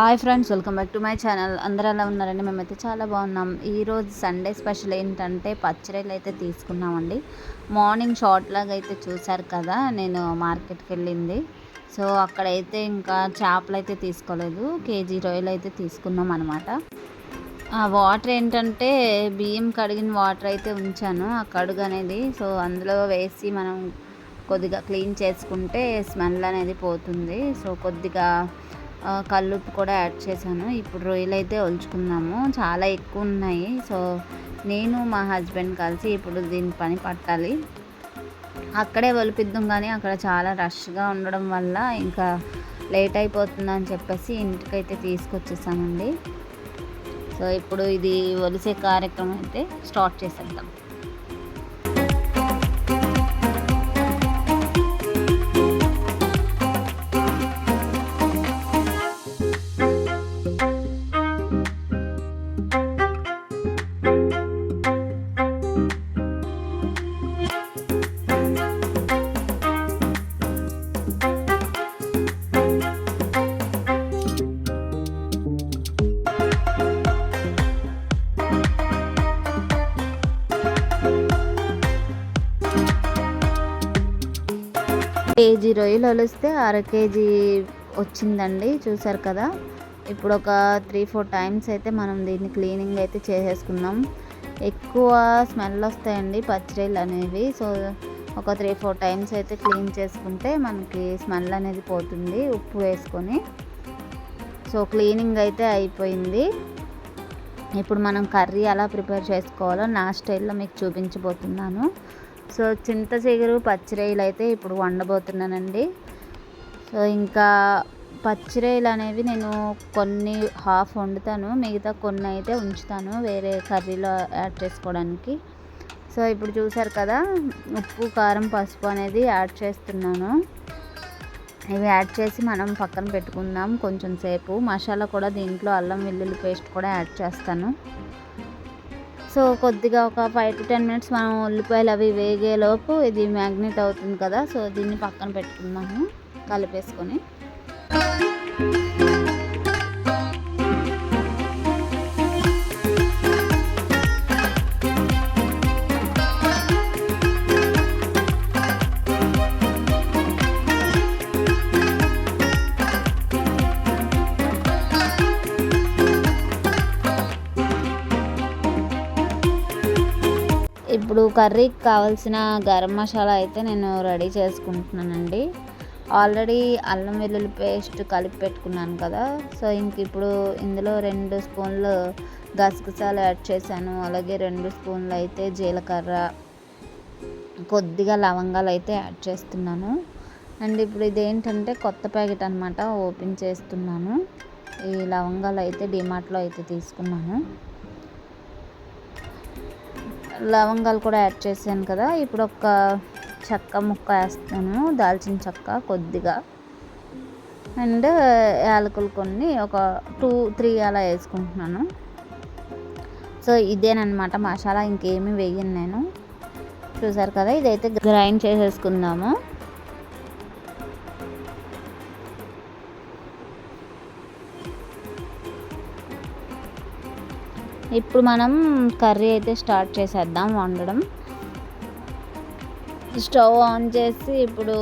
Hi friends welcome back to my channel. అందరూ ఎలా ఉన్నారండి? మేమైతే చాలా బాగున్నాం. ఈరోజు సండే స్పెషల్ ఏంటంటే పచ్చిరొయ్యలు అయితే తీసుకున్నామండి. మార్నింగ్ షార్ట్ లాగా అయితే చూశారు కదా నేను మార్కెట్కి వెళ్ళింది. సో అక్కడైతే ఇంకా చేపలు అయితే తీసుకోలేదు కేజీ రొయ్యలు అయితే తీసుకున్నాం అనమాట ఆ వాటర్ ఏంటంటే బియ్యం కడిగిన వాటర్ అయితే ఉంచాను ఆ కడుగు అనేది. సో అందులో వేసి మనం కొద్దిగా క్లీన్ చేసుకుంటే స్మెల్ అనేది పోతుంది. సో కొద్దిగా కల్లుప్పు కూడా యాడ్ చేశాను. ఇప్పుడు రొయ్యలు అయితే ఒలుచుకుందాము. చాలా ఎక్కువ ఉన్నాయి. సో నేను మా హస్బెండ్ కలిసి ఇప్పుడు దీని పని పట్టాలి. అక్కడే ఒలిపిద్దాం కానీ అక్కడ చాలా రష్గా ఉండడం వల్ల ఇంకా లేట్ అయిపోతుందని చెప్పేసి ఇంటికైతే తీసుకొచ్చేసామండి. సో ఇప్పుడు ఇది ఒలిసే కార్యక్రమం అయితే స్టార్ట్ చేసేద్దాం. కేజీ రొయ్యలు ఒలిస్తే అర కేజీ వచ్చిందండి చూసారు కదా. ఇప్పుడు ఒక త్రీ ఫోర్ టైమ్స్ అయితే మనం దీన్ని క్లీనింగ్ అయితే చేసేసుకున్నాం. ఎక్కువ స్మెల్ వస్తాయండి పచ్చిరొయ్యలు అనేవి. సో ఒక త్రీ ఫోర్ టైమ్స్ అయితే క్లీన్ చేసుకుంటే మనకి స్మెల్ అనేది పోతుంది ఉప్పు వేసుకొని. సో క్లీనింగ్ అయితే అయిపోయింది. ఇప్పుడు మనం కర్రీ ఎలా ప్రిపేర్ చేసుకోవాలో నా స్టైల్లో మీకు చూపించబోతున్నాను. సో చింత చిగురు పచ్చిరేయలు అయితే ఇప్పుడు వండబోతున్నానండి. సో ఇంకా పచ్చిరేయలు అనేవి నేను కొన్ని హాఫ్ వండుతాను మిగతా కొన్ని అయితే ఉంచుతాను వేరే కర్రీలో యాడ్ చేసుకోవడానికి. సో ఇప్పుడు చూసారు కదా ఉప్పు కారం పసుపు అనేది యాడ్ చేస్తున్నాను. ఇవి యాడ్ చేసి మనం పక్కన పెట్టుకుందాం కొంచెం సేపు. మసాలా కూడా దీంట్లో అల్లం వెల్లుల్లి పేస్ట్ కూడా యాడ్ చేస్తాను. సో కొద్దిగా ఒక ఫైవ్ టు టెన్ మినిట్స్ మనం ఉల్లిపాయలు అవి వేగేలోపు ఇది మ్యాగ్నెట్ అవుతుంది కదా సో దీన్ని పక్కన పెట్టుకుందాము కలిపేసుకొని. ఇప్పుడు కర్రీకి కావాల్సిన గరం మసాలా అయితే నేను రెడీ చేసుకుంటున్నానండి. ఆల్రెడీ అల్లం వెల్లుల్లి పేస్ట్ కలిపి పెట్టుకున్నాను కదా. సో ఇంక ఇప్పుడు ఇందులో రెండు స్పూన్లు గసగసాలు యాడ్ చేశాను. అలాగే రెండు స్పూన్లు అయితే జీలకర్ర కొద్దిగా లవంగాలు అయితే యాడ్ చేస్తున్నాను. అండ్ ఇప్పుడు ఇదేంటంటే కొత్త ప్యాకెట్ అనమాట ఓపెన్ చేస్తున్నాను. ఈ లవంగాలు అయితే డిమార్ట్లో అయితే తీసుకున్నాను. లవంగాలు కూడా యాడ్ చేశాను కదా. ఇప్పుడు ఒక చెక్క ముక్క వేస్తాను. దాల్చిన చెక్క కొద్దిగా. అండ్ యాలకులు కొన్ని ఒక టూ త్రీ అలా వేసుకుంటున్నాను. సో ఇదేనమాట మసాలా. ఇంకేమీ వేయను నేను. చూసారు కదా ఇదైతే గ్రైండ్ చేసేసుకుందాము. ఇప్పుడు మనం కర్రీ అయితే స్టార్ట్ చేసేద్దాం వండడం. స్టవ్ ఆన్ చేసి ఇప్పుడు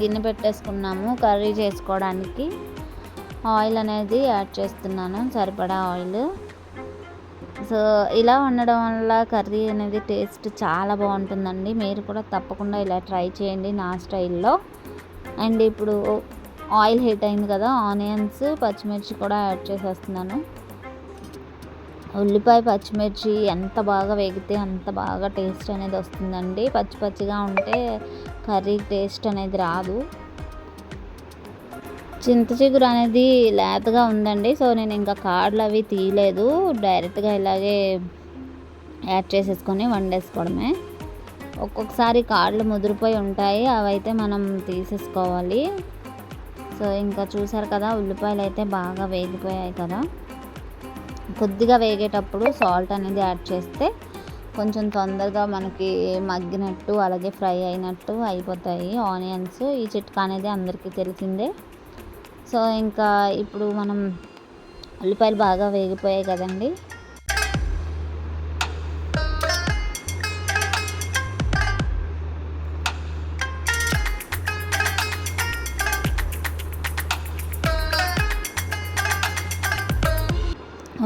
గిన్నె పెట్టేసుకున్నాము కర్రీ చేసుకోవడానికి. ఆయిల్ అనేది యాడ్ చేస్తున్నాను సరిపడా ఆయిల్. సో ఇలా వండడం వల్ల కర్రీ అనేది టేస్ట్ చాలా బాగుంటుందండి. మీరు కూడా తప్పకుండా ఇలా ట్రై చేయండి నా స్టైల్లో. అండ్ ఇప్పుడు ఆయిల్ హీట్ అయింది కదా ఆనియన్స్ పచ్చిమిర్చి కూడా యాడ్ చేసేస్తున్నాను. ఉల్లిపాయ పచ్చిమిర్చి ఎంత బాగా వేగితే అంత బాగా టేస్ట్ అనేది వస్తుందండి. పచ్చి పచ్చిగా ఉంటే కర్రీ టేస్ట్ అనేది రాదు. చింత చిగురు అనేది లేతగా ఉందండి. సో నేను ఇంకా కాడలు అవి తీయలేదు. డైరెక్ట్గా ఇలాగే యాడ్ చేసేసుకొని వండేసుకోవడమే. ఒక్కొక్కసారి కాళ్ళు ముదిరిపోయి ఉంటాయి. అవైతే మనం తీసేసుకోవాలి. సో ఇంకా చూసారు కదా ఉల్లిపాయలు అయితే బాగా వేగిపోయాయి కదా. కొద్దిగా వేగేటప్పుడు సాల్ట్ అనేది యాడ్ చేస్తే కొంచెం తొందరగా మనకి మగ్గినట్టు అలాగే ఫ్రై అయినట్టు అయిపోతాయి ఆనియన్స్ ఈ చిట్కా అనేది అందరికీ తెలిసిందే. సో ఇంకా ఇప్పుడు మనం ఉల్లిపాయలు బాగా వేగిపోయాయి కదండి.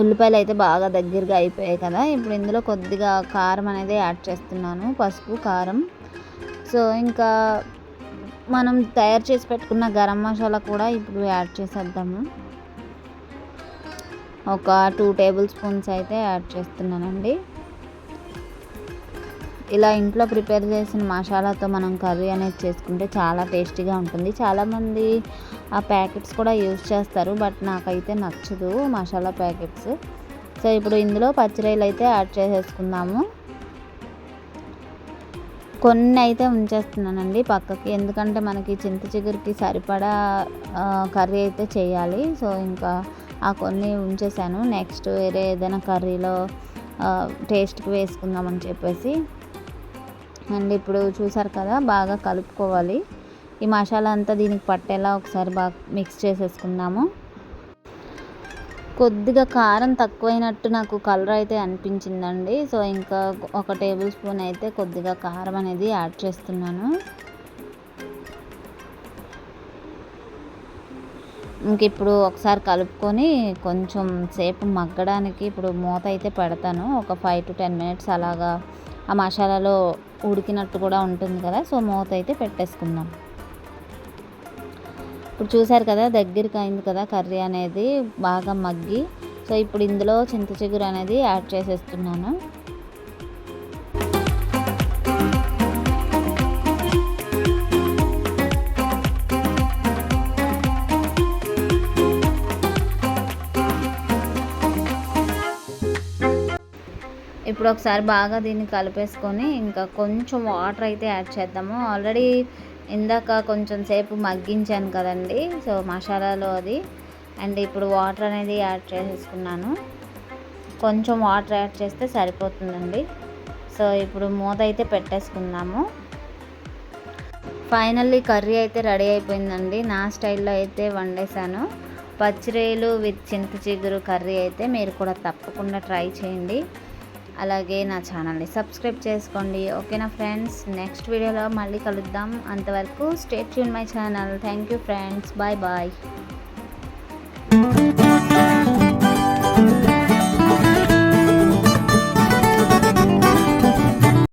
ఉల్లిపాయలు అయితే బాగా దగ్గరగా అయిపోయాయి కదా. ఇప్పుడు ఇందులో కొద్దిగా కారం అనేది యాడ్ చేస్తున్నాను పసుపు కారం. సో ఇంకా మనం తయారు చేసి పెట్టుకున్న గరం మసాలా కూడా ఇప్పుడు యాడ్ చేసేద్దాము. ఒక టూ టేబుల్ స్పూన్స్ అయితే యాడ్ చేస్తున్నానండి. ఇలా ఇంట్లో ప్రిపేర్ చేసిన మసాలాతో మనం కర్రీ అనేది చేసుకుంటే చాలా టేస్టీగా ఉంటుంది. చాలామంది ఆ ప్యాకెట్స్ కూడా యూజ్ చేస్తారు బట్ నాకైతే నచ్చదు మసాలా ప్యాకెట్స్. సో ఇప్పుడు ఇందులో పచ్చిరాయలు అయితే యాడ్ చేసేసుకుందాము. కొన్ని అయితే ఉంచేస్తున్నానండి పక్కకి ఎందుకంటే మనకి చింత చిగురికి సరిపడా కర్రీ అయితే చేయాలి. సో ఇంకా ఆ కొన్ని ఉంచేసాను. నెక్స్ట్ వేరే ఏదైనా కర్రీలో టేస్ట్కి వేసుకుందామని చెప్పేసి. అండ్ ఇప్పుడు చూసారు కదా బాగా కలుపుకోవాలి. ఈ మసాలా అంతా దీనికి పట్టేలా ఒకసారి బాగా మిక్స్ చేసేసుకుందాము. కొద్దిగా కారం తక్కువైనట్టు నాకు కలర్ అయితే అనిపించిందండి. సో ఇంకా ఒక టేబుల్ స్పూన్ అయితే కొద్దిగా కారం అనేది యాడ్ చేస్తున్నాను. ఇంక ఇప్పుడు ఒకసారి కలుపుకొని కొంచెం సేపు మగ్గడానికి ఇప్పుడు మూత అయితే పెడతాను. ఒక ఫైవ్ టు టెన్ మినిట్స్ అలాగా ఆ మసాలాలో ఉడికినట్టు కూడా ఉంటుంది కదా సో మూత అయితే పెట్టేసుకుందాం. ఇప్పుడు చూసారు కదా దగ్గరికి అయింది కదా కర్రీ అనేది బాగా మగ్గి సో ఇప్పుడు ఇందులో చింత చిగురు అనేది యాడ్ చేసేస్తున్నాను. ఇప్పుడు ఒకసారి బాగా దీన్ని కలిపేసుకొని ఇంకా కొంచెం వాటర్ అయితే యాడ్ చేద్దాము. ఆల్రెడీ ఇందాక కొంచెం సేపు మగ్గించాను కదండి సో మసాలాలో అది. అండ్ ఇప్పుడు వాటర్ అనేది యాడ్ చేసేసుకున్నాను. కొంచెం వాటర్ యాడ్ చేస్తే సరిపోతుందండి. సో ఇప్పుడు మూత అయితే పెట్టేసుకుందాము. ఫైనల్లీ కర్రీ అయితే రెడీ అయిపోయిందండి. నా స్టైల్లో అయితే వండేశాను. పచ్చిరేలు విత్ చింత చిగురు కర్రీ అయితే మీరు కూడా తప్పకుండా ట్రై చేయండి. అలాగే నా ఛానల్ని సబ్స్క్రైబ్ చేసుకోండి. ఓకేనా ఫ్రెండ్స్? నెక్స్ట్ వీడియోలో మళ్ళీ కలుద్దాం. అంతవరకు stay tuned my channel. Thank you friends. Bye bye.